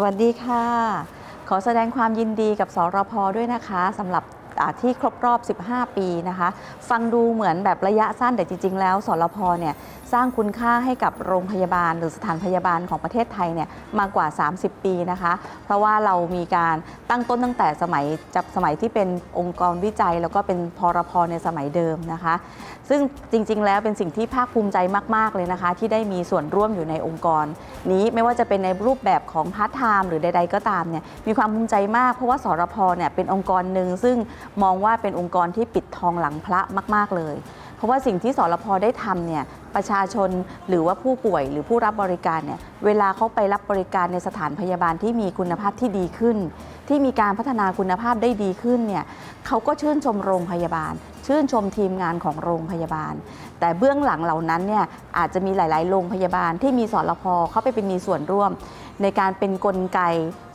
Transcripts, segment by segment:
สวัสดีค่ะ ขอแสดงความยินดีกับสรพด้วยนะคะสำหรับ ที่ครบรอบ 15 ปีนะคะ ฟังดูเหมือนแบบระยะสั้นแต่จริง ๆ แล้วสรพเนี่ยสร้างคุณค่าให้กับโรงพยาบาล หรือสถานพยาบาลของประเทศไทยเนี่ยมากว่า 30 ปีนะคะ เพราะว่าเรามีการตั้งต้นตั้งแต่สมัยจับสมัยที่เป็นองค์กรวิจัย แล้วก็เป็นพรพในสมัยเดิมนะคะ ซึ่งจริง ๆ แล้วเป็นสิ่งที่ภาคภูมิใจมาก ๆ เลยนะคะ ที่ได้มีส่วนร่วมอยู่ในองค์กร นี้ไม่ว่าจะเป็นในรูปแบบของพาร์ทไทม์หรือใด ๆ ก็ตามเนี่ยมีความภูมิใจมากเพราะว่าสรพเนี่ยเป็นองค์กรหนึ่งซึ่งมองว่าเป็นองค์กรที่ปิดทองหลังพระมาก ๆ เลย เพราะว่าสิ่งที่สรพได้ทำเนี่ยประชาชนหรือว่าผู้ป่วยหรือผู้รับบริการเนี่ยเวลาเขาไปรับบริการในสถานพยาบาลที่มีคุณภาพที่ดีขึ้น ที่มีการพัฒนาคุณภาพได้ดีขึ้นเนี่ยเขาก็ชื่นชมโรงพยาบาล ชื่นชมทีมงานของโรงพยาบาล แต่เบื้องหลังเหล่านั้นเนี่ยอาจจะมีหลาย ๆ โรงพยาบาลที่มีสรพเข้าไปเป็นมีส่วนร่วม ในการเป็นกลไก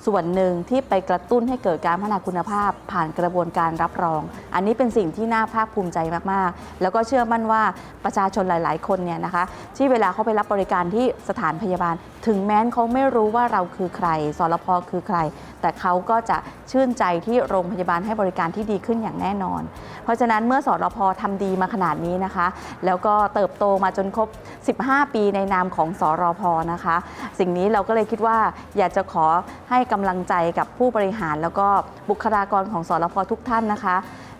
ส่วนหนึ่งที่ไปกระตุ้นให้เกิดการพัฒนาคุณภาพ ผ่านกระบวนการรับรอง อันนี้เป็นสิ่งที่น่าภาคภูมิใจมาก ๆ แล้วก็เชื่อมั่นว่าประชาชนหลาย ๆ คนเนี่ยนะคะที่เวลาเขาไปรับบริการที่สถานพยาบาลถึงแม้นเขาไม่รู้ว่าเราคือใครสรพคือใคร แต่เขาก็จะชื่นใจที่โรงพยาบาลให้บริการที่ดีขึ้นอย่างแน่นอน เพราะฉะนั้นเมื่อสรพทำดีมาขนาดนี้นะคะ แล้วก็เติบโตมาจนครบ 15 ปีในนามของสรพนะคะ สิ่งนี้เราก็เลยคิดว่าอยากจะขอให้กำลังใจกับผู้บริหาร แล้วก็บุคลากรของสรพทุกท่านนะคะ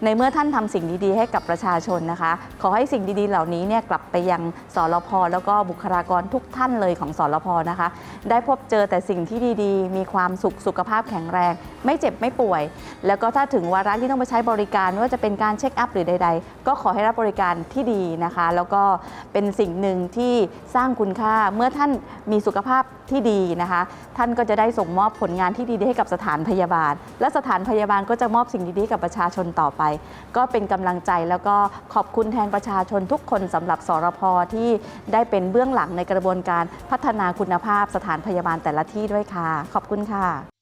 ในเมื่อท่านทำสิ่งดีๆ ให้กับประชาชนนะคะ ขอให้สิ่งดีๆ เหล่านี้เนี่ยกลับไปยังสรพแล้วก็บุคลากรทุกท่านเลยของสรพนะคะ ได้พบเจอแต่สิ่งที่ดีๆ มีความสุขสุขภาพแข็งแรง ไม่เจ็บไม่ป่วย แล้วก็ถ้าถึงวาระที่ต้องไปใช้บริการไม่ว่าจะเป็นการเช็คอัพหรือใด ๆ ก็ขอให้รับบริการที่ดีนะคะ แล้วก็เป็นสิ่งหนึ่งที่สร้างคุณค่าเมื่อท่านมีสุขภาพที่ดีนะคะ ท่านก็จะได้ส่งมอบผลงานที่ดีๆให้กับสถานพยาบาล และสถานพยาบาลก็จะมอบสิ่งดีๆกับประชาชนต่อไปก็เป็นกำลังใจแล้วก็ขอบคุณแทนประชาชนทุกคนสำหรับสรพที่ได้เป็นเบื้องหลังในกระบวนการพัฒนาคุณภาพสถานพยาบาลแต่ละที่ด้วยค่ะ ขอบคุณค่ะ